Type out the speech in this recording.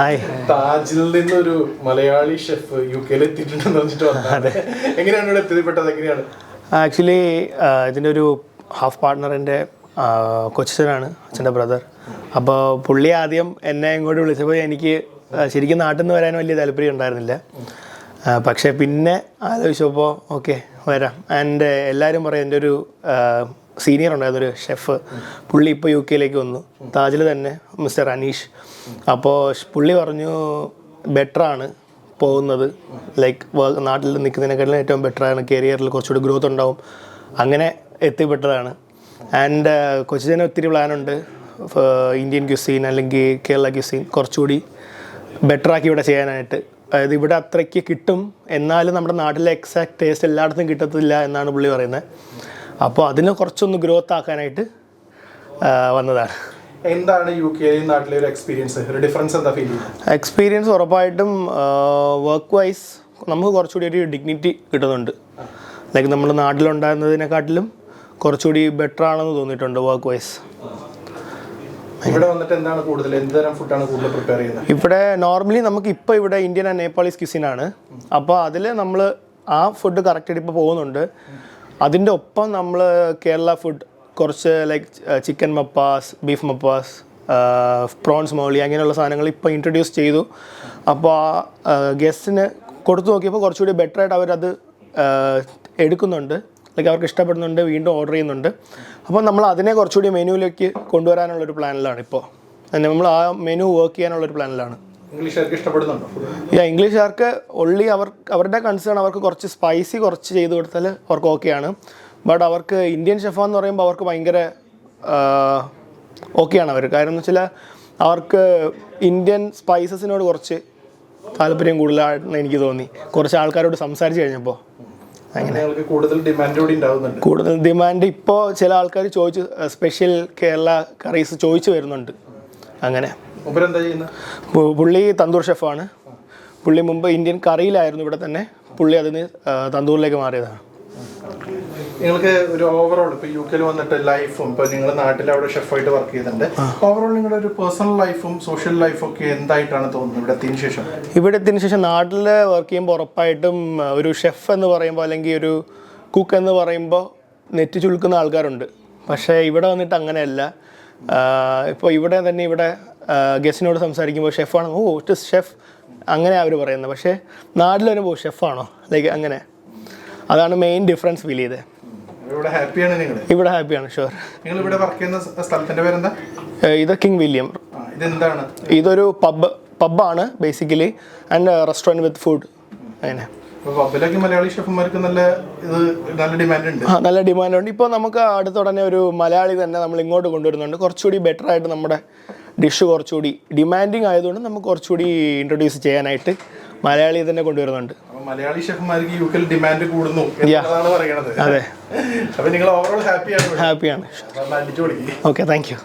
താജിൽ നിന്നൊരു Malayali chef U കെയിൽ എത്തിയിട്ടുണ്ടെന്ന് പറഞ്ഞിട്ട് വന്നത് എങ്ങനെയാണ് ഇവിടെ എത്തിപ്പെട്ടത് എങ്ങനെയാണ്? ആക്ച്വലി ഇതിന്റെ ഒരു ഹാഫ് പാർട്ട്ണറിന്റെ കൊച്ചനാണ് അച്ഛന്റെ ബ്രദർ അപ്പോൾ പുള്ളി ആദ്യം എന്നെ ഇങ്ങോട്ട് വിളിച്ചപ്പോൾ എനിക്ക് ശരിക്കും നാട്ടിൽ നിന്ന് വരാൻ വലിയ താല്പര്യം ഉണ്ടായിരുന്നില്ല. പക്ഷേ പിന്നെ ആലോചിച്ചപ്പോൾ ഓക്കെ വരാം. ആൻഡ് എല്ലാവരും പറയും എന്റെ ഒരു സീനിയർ ഉണ്ടായിരുന്നു ഒരു ഷെഫ്. പുള്ളി ഇപ്പോൾ യു കെയിലേക്ക് വന്നു. താജിൽ തന്നെ മിസ്റ്റർ അനീഷ്. അപ്പോൾ പുള്ളി പറഞ്ഞു ബെറ്ററാണ് പോകുന്നത്. ലൈക്ക് നാട്ടിൽ നിൽക്കുന്നതിനെക്കാളും ഏറ്റവും ബെറ്ററാണ് കരിയറിൽ കുറച്ചുകൂടി ഗ്രോത്ത് ഉണ്ടാവും. അങ്ങനെ എത്തിപ്പെട്ടതാണ്. ആൻഡ് കൊച്ചിന് ഒത്തിരി പ്ലാനുണ്ട് ഇന്ത്യൻ ക്യുസീൻ അല്ലെങ്കിൽ കേരള ക്യുസീൻ കുറച്ചുകൂടി ബെറ്ററാക്കി ഇവിടെ ചെയ്യാനായിട്ട്. അതായത് ഇവിടെ അത്രയ്ക്ക് കിട്ടും. എന്നാലും നമ്മുടെ നാട്ടിലെ എക്സാക്ട് ടേസ്റ്റ് എല്ലായിടത്തും കിട്ടത്തില്ല എന്നാണ് പുള്ളി പറയുന്നത്. അപ്പോൾ അതിനെ കുറച്ചൊന്ന് ഗ്രോത്ത് ആക്കാനായിട്ട് വന്നതാണ്. എന്താണ് യു കെ നാട്ടിലെ ഒരു എക്സ്പീരിയൻസ് ഒരു ഡിഫറൻസ് എന്താ ഫീൽ ചെയ്യുന്നത്? എക്സ്പീരിയൻസ് ഉറപ്പായിട്ടും വർക്ക് വൈസ് നമുക്ക് കുറച്ചുകൂടി ഒരു ഡിഗ്നിറ്റി കിട്ടുന്നുണ്ട്. ലൈക്ക് നമ്മുടെ നാട്ടിലുണ്ടായിരുന്നതിനെക്കാട്ടിലും കുറച്ചുകൂടി ബെറ്റർ ആണെന്ന് തോന്നിയിട്ടുണ്ട് വർക്ക് വൈസ് ഇവിടെ വന്നിട്ട് എന്താണ് കൂടുതൽ എന്ത് തരം ഫുഡാണ് കൂടുതൽ പ്രിപ്പയർ ചെയ്യുന്നത്? ഇവിടെ നോർമലി നമുക്ക് ഇപ്പോൾ ഇവിടെ ഇന്ത്യൻ ആൻഡ് നേപ്പാളീസ് ക്യൂസിനാണ് അപ്പോൾ അതിൽ നമ്മൾ ആ ഫുഡ് കറക്റ്റായിട്ട് ഇപ്പോൾ പോകുന്നുണ്ട്. അതിന്റെ ഒപ്പം നമ്മൾ കേരള ഫുഡ് കുറച്ച് like chicken mappas beef mappas prawns moly അങ്ങനെയുള്ള സാധനങ്ങൾ ഇപ്പോൾ ഇൻട്രൊഡ്യൂസ് ചെയ്തു. അപ്പോൾ ആ ഗസ്റ്റിന് കൊടുത്തു നോക്കിയപ്പോൾ കുറച്ചുകൂടി ബെറ്റർ ആയിട്ട് അവരത് എടുക്കുന്നുണ്ട്. ലൈക്ക് അവർക്ക് ഇഷ്ടപ്പെടുന്നുണ്ട് വീണ്ടും ഓർഡർ ചെയ്യുന്നുണ്ട്. അപ്പോൾ നമ്മൾ അതിനെ കുറച്ചുകൂടി മെനുവിലേക്ക് കൊണ്ടുവരാനുള്ളൊരു പ്ലാനിലാണ് ഇപ്പോൾ. നമ്മൾ ആ മെനു വർക്ക് ചെയ്യാനുള്ളൊരു പ്ലാനിലാണ് യാ ഇംഗ്ലീഷുകാർക്ക് ഒള്ളി അവർ അവരുടെ കൺസേൺ അവർക്ക് കുറച്ച് സ്പൈസി കുറച്ച് ചെയ്ത് കൊടുത്താൽ അവർക്ക് ഓക്കെയാണ് ബട്ട് അവർക്ക് ഇന്ത്യൻ ഷെഫാന്ന് പറയുമ്പോൾ അവർക്ക് ഭയങ്കര ഓക്കെയാണ് അവർ കാരണം എന്ന് വെച്ചാൽ അവർക്ക് ഇന്ത്യൻ സ്പൈസസിനോട് കുറച്ച് താല്പര്യം കൂടുതലാണെന്ന് എനിക്ക് തോന്നി. കുറച്ച് ആൾക്കാരോട് സംസാരിച്ച് കഴിഞ്ഞപ്പോൾ അങ്ങനെ. കൂടുതൽ ഡിമാൻഡ് കൂടി ഉണ്ടാവുന്നുണ്ട്. കൂടുതൽ ഡിമാൻഡ് ഇപ്പോൾ ചില ആൾക്കാർ ചോദിച്ചു സ്പെഷ്യൽ കേരള കറീസ് ചോദിച്ചു വരുന്നുണ്ട്. അങ്ങനെ. ചെയ്യുന്നത് പുള്ളി തന്തൂർ ഷെഫാണ്. പുള്ളി മുമ്പ് ഇന്ത്യൻ കറിയിലായിരുന്നു ഇവിടെ തന്നെ. പുള്ളി അതിന് തന്തൂറിലേക്ക് മാറിയതാണ്. നിങ്ങൾക്ക് ഒരു ഓവറോൾ ഇപ്പൊ യു കെയിൽ വന്നിട്ട് ലൈഫും ഇപ്പൊ നിങ്ങൾ നാട്ടിൽ അവിടെ ഷെഫായിട്ട് വർക്ക് ചെയ്തിട്ടുണ്ട്. ഓവറോൾ നിങ്ങളുടെ ഒരു പേഴ്സണൽ ലൈഫും സോഷ്യൽ ലൈഫും ഒക്കെ എന്തായിട്ടാണ് തോന്നുന്നത് ഇവിടെ എത്തിയതിനു ശേഷം? ഇവിടെ എത്തിയതിനു ശേഷം നാട്ടിൽ വർക്ക് ചെയ്യുമ്പോൾ ഉറപ്പായിട്ടും ഒരു ഷെഫ് എന്ന് പറയുമ്പോൾ അല്ലെങ്കിൽ ഒരു കുക്ക് എന്ന് പറയുമ്പോൾ നെറ്റ് ചുളുക്കുന്ന ആൾക്കാരുണ്ട്. പക്ഷേ ഇവിടെ വന്നിട്ട് അങ്ങനെയല്ല. ഇപ്പോൾ ഇവിടെ തന്നെ ഇവിടെ ഗസ്റ്റിനോട് സംസാരിക്കുമ്പോൾ ഷെഫാണ്. Oh it chef. അങ്ങനെ അവർ പറയുന്നത്. പക്ഷേ നാട്ടിൽ വരുമ്പോൾ ഷെഫാണോ? ലൈക്ക് അങ്ങനെ. അതാണ് മെയിൻ ഡിഫറൻസ് ഫീൽ ചെയ്തത് ഇവിടെ ഹാപ്പിയാണ് നിങ്ങൾ ഇവിടെ ഹാപ്പിയാണ് ഷുവർ നിങ്ങൾ ഇവിടെ വർക്ക് ചെയ്യുന്ന സ്ഥലത്തിന്റെ പേരെന്താ? ഇത് കിങ് വില്യം. ഇതെന്താണ്? ഇതൊരു pub പബ്ബാണ് basically and restaurant with food അങ്ങനെ. നല്ല ഡിമാൻഡ് ഉണ്ട് ഇപ്പോൾ നമുക്ക് അടുത്തുടനെ ഒരു മലയാളി തന്നെ നമ്മൾ ഇങ്ങോട്ട് കൊണ്ടുവരുന്നുണ്ട്. കുറച്ചുകൂടി ബെറ്റർ ആയിട്ട് നമ്മുടെ ഡിഷ് കുറച്ചുകൂടി ഡിമാൻഡിങ് ആയതുകൊണ്ട് നമുക്ക് കുറച്ചുകൂടി ഇൻട്രൊഡ്യൂസ് ചെയ്യാനായിട്ട് മലയാളി തന്നെ കൊണ്ടുവരുന്നുണ്ട്. മലയാളി ഷെഫ്മാർക്ക് യു കെയിൽ ഡിമാൻഡ് കൂടുന്നു പറയണത് അതെ. അപ്പൊ നിങ്ങൾ ഓവറോൾ ഹാപ്പിയാണ് ഹാപ്പിയാണ് ഓക്കെ താങ്ക് യു